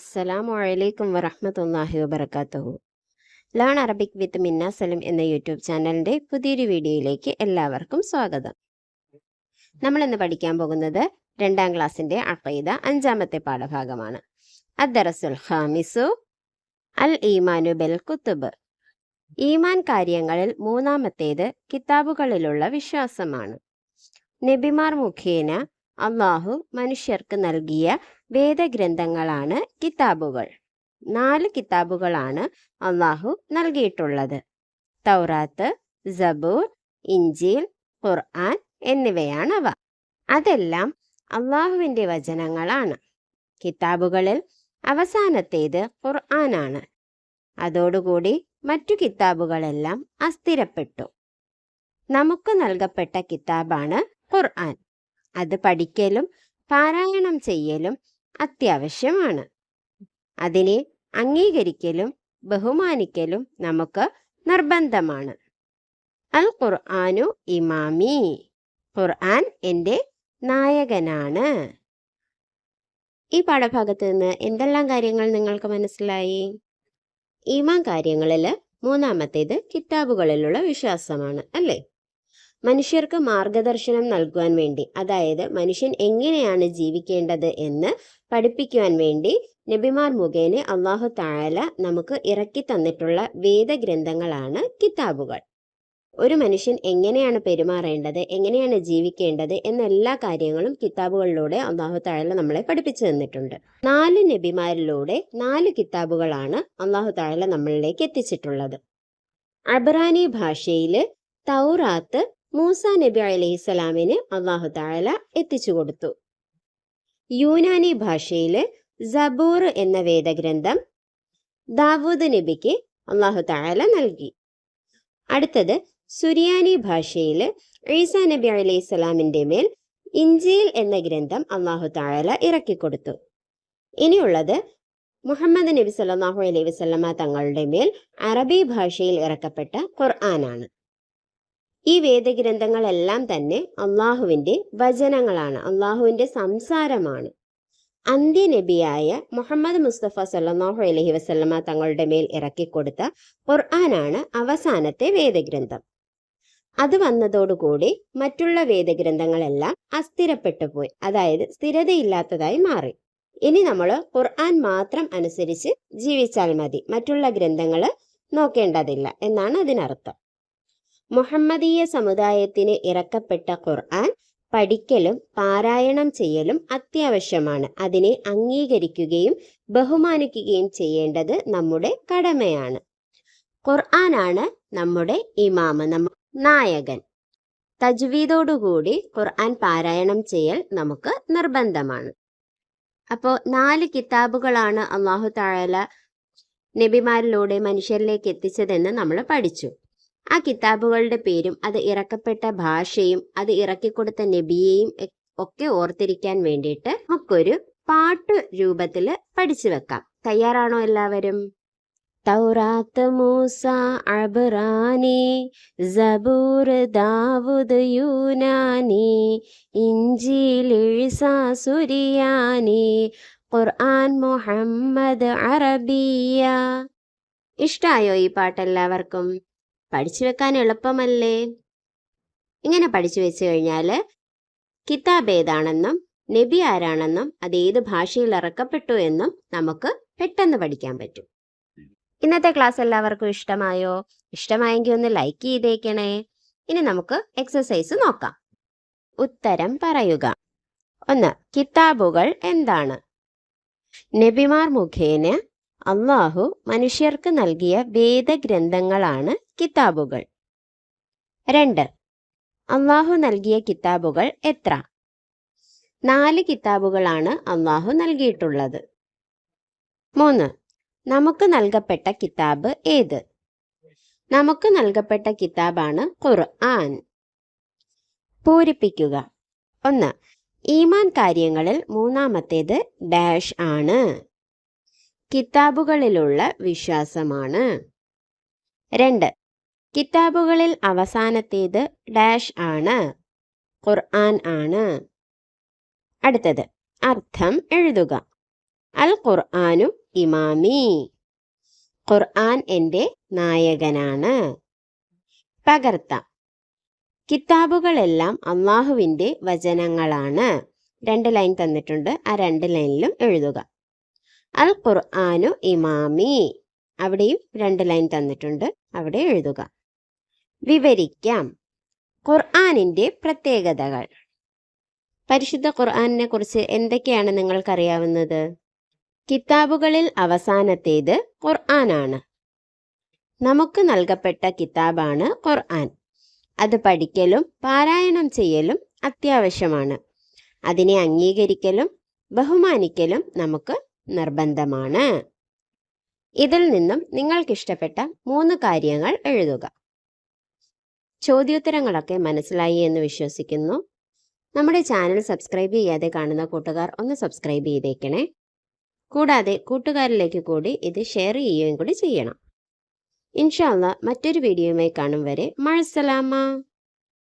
അസ്സലാമു അലൈക്കും വറഹ്മത്തുള്ളാഹി വബറകാതുഹു ലേൺ അറബിക് വിത്ത് മിന്ന സലിം എന്ന യൂട്യൂബ് ചാനലിന്റെ പുതിയൊരു വീഡിയോയിലേക്ക് എല്ലാവർക്കും സ്വാഗതം. നമ്മൾ ഇന്ന് പഠിക്കാൻ പോകുന്നത് രണ്ടാം ക്ലാസ്സിന്റെ അഖീദ അഞ്ചാമത്തെ പാഠഭാഗമാണ്. അദ്ദറസുൽ ഹാമിസു അൽ ഈമാനു ബിൽ കുത്തുബ്. ഈമാൻ കാര്യങ്ങളിൽ മൂന്നാമത്തേത് കിതാബുകളിലുള്ള വിശ്വാസമാണ്. നബിമാർ മുഖേന അള്ളാഹു മനുഷ്യർക്ക് നൽകിയ വേദഗ്രന്ഥങ്ങളാണ് കിതാബുകൾ. നാല് കിതാബുകളാണ് അള്ളാഹു നൽകിയിട്ടുള്ളത്. തൗറാത്ത് സബൂർ ഇഞ്ചീൽ ഖുർആൻ എന്നിവയാണവ അതെല്ലാം അള്ളാഹുവിന്റെ വചനങ്ങളാണ്. കിതാബുകളിൽ അവസാനത്തേത് ഖുർആനാണ്. അതോടുകൂടി മറ്റു കിതാബുകളെല്ലാം അസ്ഥിരപ്പെട്ടു. നമുക്ക് നൽകപ്പെട്ട കിതാബാണ് ഖുർആൻ. അത് പഠിക്കലും പാരായണം ചെയ്യലും അത്യാവശ്യമാണ്. അതിനെ അംഗീകരിക്കലും ബഹുമാനിക്കലും നമുക്ക് നിർബന്ധമാണ്. അൽ ഖുർആാനു ഇമാമി. ഖുർആൻ എന്റെ നായകനാണ്. ഈ പാഠഭാഗത്ത് നിന്ന് എന്തെല്ലാം കാര്യങ്ങൾ നിങ്ങൾക്ക് മനസ്സിലായി? ഈമാൻ കാര്യങ്ങളിൽ മൂന്നാമത്തേത് കിതാബുകളിലുള്ള വിശ്വാസമാണ് അല്ലേ? മനുഷ്യർക്ക് മാർഗദർശനം നൽകുവാൻ വേണ്ടി അതായത് മനുഷ്യൻ എങ്ങനെയാണ് ജീവിക്കേണ്ടത് എന്ന് പഠിപ്പിക്കുവാൻ വേണ്ടി നബിമാർ മുഖേന അള്ളാഹു താഴല നമുക്ക് ഇറക്കി തന്നിട്ടുള്ള വേദഗ്രന്ഥങ്ങളാണ് കിതാബുകൾ. ഒരു മനുഷ്യൻ എങ്ങനെയാണ് പെരുമാറേണ്ടത് എങ്ങനെയാണ് ജീവിക്കേണ്ടത് എന്ന എല്ലാ കാര്യങ്ങളും കിതാബുകളിലൂടെ അള്ളാഹു താഴല നമ്മളെ പഠിപ്പിച്ചു തന്നിട്ടുണ്ട്. നാല് നബിമാരിലൂടെ നാല് കിതാബുകളാണ് അള്ളാഹു താഴല നമ്മളിലേക്ക് എത്തിച്ചിട്ടുള്ളത്. അബറാനി ഭാഷയിൽ തൗറാത്ത് മൂസ നബി അലൈഹി സ്വലാമിന് അള്ളാഹു താഴല എത്തിച്ചു കൊടുത്തു. യൂനാനി ഭാഷയിൽ സബൂർ എന്ന വേദഗ്രന്ഥം ദാവൂദ് നബിക്ക് അള്ളാഹു താഴല നൽകി. അടുത്തത് സുരിയാനി ഭാഷയിൽ ഈസ നബി അലൈഹി സ്വലാമിന്റെ മേൽ ഇഞ്ചിയിൽ എന്ന ഗ്രന്ഥം അള്ളാഹു താഴല ഇറക്കിക്കൊടുത്തു ഇനിയുള്ളത് മുഹമ്മദ് നബി സല്ലാഹു അലൈഹി വസല്ലമ തങ്ങളുടെ മേൽ അറബി ഭാഷയിൽ ഇറക്കപ്പെട്ട ഖുർആനാണ്. ഈ വേദഗ്രന്ഥങ്ങളെല്ലാം തന്നെ അള്ളാഹുവിന്റെ വചനങ്ങളാണ്. അള്ളാഹുവിന്റെ സംസാരമാണ്. അന്ത്യനബിയായ മുഹമ്മദ് മുസ്തഫ സല്ലാഹു അലഹി വസല്ലമ തങ്ങളുടെ മേൽ ഇറക്കിക്കൊടുത്ത ഖുർആനാണ് അവസാനത്തെ വേദഗ്രന്ഥം. അത് വന്നതോടുകൂടി മറ്റുള്ള വേദഗ്രന്ഥങ്ങളെല്ലാം അസ്ഥിരപ്പെട്ടു പോയി അതായത് സ്ഥിരതയില്ലാത്തതായി മാറി. ഇനി നമ്മൾ ഖുർആൻ മാത്രം അനുസരിച്ച് ജീവിച്ചാൽ മതി. മറ്റുള്ള ഗ്രന്ഥങ്ങൾ നോക്കേണ്ടതില്ല എന്നാണ് അതിനർത്ഥം. മുഹമ്മദീയ സമുദായത്തിന് ഇറക്കപ്പെട്ട ഖുർആൻ പഠിക്കലും പാരായണം ചെയ്യലും അത്യാവശ്യമാണ്. അതിനെ അംഗീകരിക്കുകയും ബഹുമാനിക്കുകയും ചെയ്യേണ്ടത് നമ്മുടെ കടമയാണ്. ഖുർആനാണ് നമ്മുടെ ഇമാമ നമ്മ നായകൻ. തജ്വീദോടുകൂടി ഖുർആൻ പാരായണം ചെയ്യൽ നമുക്ക് നിർബന്ധമാണ്. അപ്പോൾ നാല് കിതാബുകളാണ് അള്ളാഹു താഴല നബിമാരിലൂടെ മനുഷ്യരിലേക്ക് എത്തിച്ചതെന്ന് നമ്മൾ പഠിച്ചു. ആ കിതാബുകളുടെ പേരും അത് ഇറക്കപ്പെട്ട ഭാഷയും അത് ഇറക്കിക്കൊടുത്ത നബിയെയും ഒക്കെ ഓർത്തിരിക്കാൻ വേണ്ടിയിട്ട് നമുക്കൊരു പാട്ട് രൂപത്തിൽ പഠിച്ചു വെക്കാം. തയ്യാറാണോ എല്ലാവരും? തൗറാത്ത് മൂസ അബ്രാനി സബൂർ ദാവൂദ് യൂനാനി ഇഞ്ചീൽ സുരിയാനി ഖുർആൻ മുഹമ്മദ് അറബിയ. ഇഷ്ടായോ ഈ പാട്ട് എല്ലാവർക്കും പഠിച്ചു വെക്കാൻ എളുപ്പമല്ലേ? ഇങ്ങനെ പഠിച്ചു വെച്ച് കഴിഞ്ഞാൽ കിതാബ് ഏതാണെന്നും നബി ആരാണെന്നും അത് ഏത് ഭാഷയിൽ ഇറക്കപ്പെട്ടു എന്നും നമുക്ക് പെട്ടെന്ന് പഠിക്കാൻ പറ്റും. ഇന്നത്തെ ക്ലാസ് എല്ലാവർക്കും ഇഷ്ടമായോ? ഇഷ്ടമായെങ്കിൽ ഒന്ന് ലൈക്ക് ചെയ്തേക്കണേ. ഇനി നമുക്ക് എക്സസൈസ് നോക്കാം. ഉത്തരം പറയുക. ഒന്ന് കിതാബുകൾ എന്താണ്? നബിമാർ മുഖേന അള്ളാഹു മനുഷ്യർക്ക് നൽകിയ വേദഗ്രന്ഥങ്ങളാണ് കിതാബുകൾ. രണ്ട്. അള്ളാഹു നൽകിയ കിതാബുകൾ എത്ര? നാല് കിതാബുകളാണ് അള്ളാഹു നൽകിയിട്ടുള്ളത്. മൂന്ന്. നമുക്ക് നൽകപ്പെട്ട കിതാബ് ഏത്? നമുക്ക് നൽകപ്പെട്ട കിതാബാണ് ഖുർആൻ. പൂരിപ്പിക്കുക. ഒന്ന്. ഈമാൻ കാര്യങ്ങളിൽ മൂന്നാമത്തേത് ഡാഷ് ആണ്. കിതാബുകളിലുള്ള വിശ്വാസമാണ്. രണ്ട് കിതാബുകളിൽ അവസാനത്തേത് ഡാഷ് ആണ് ഖുർആൻ ആണ്. അടുത്തത് അർത്ഥം എഴുതുക. അൽ ഖുർആാനു ഇമാമി. ഖുർആൻ എന്റെ നായകനാണ്. പകർത്താം കിതാബുകളെല്ലാം അള്ളാഹുവിന്റെ വചനങ്ങളാണ്. രണ്ട് ലൈൻ തന്നിട്ടുണ്ട് ആ രണ്ട് ലൈനിലും എഴുതുക. അൽ ഖുർആാനു ഇമാമി. അവിടെയും രണ്ട് ലൈൻ തന്നിട്ടുണ്ട്. അവിടെ എഴുതുക. വിവരിക്കാം. ഖുർആാനിന്റെ പ്രത്യേകതകൾ. പരിശുദ്ധ ഖുർആാനിനെ കുറിച്ച് എന്തൊക്കെയാണ് നിങ്ങൾക്കറിയാവുന്നത്? കിതാബുകളിൽ അവസാനത്തേത് ഖുർആനാണ്. നമുക്ക് നൽകപ്പെട്ട കിതാബാണ് ഖുർആൻ. അത് പഠിക്കലും പാരായണം ചെയ്യലും അത്യാവശ്യമാണ്. അതിനെ അംഗീകരിക്കലും ബഹുമാനിക്കലും നമുക്ക് നിർബന്ധമാണ്. ഇതിൽ നിന്നും നിങ്ങൾക്കിഷ്ടപ്പെട്ട മൂന്ന് കാര്യങ്ങൾ എഴുതുക. ചോദ്യോത്തരങ്ങളൊക്കെ മനസ്സിലായി എന്ന് വിശ്വസിക്കുന്നു. നമ്മുടെ ചാനൽ സബ്സ്ക്രൈബ് ചെയ്യാതെ കാണുന്ന കൂട്ടുകാർ ഒന്ന് സബ്സ്ക്രൈബ് ചെയ്തേക്കണേ. കൂടാതെ കൂട്ടുകാരിലേക്ക് കൂടി ഇത് ഷെയർ ചെയ്യുകയും കൂടി ചെയ്യണം. ഇൻഷാല്ല മറ്റൊരു വീഡിയോയുമായി കാണും വരെ. മഴസലാമ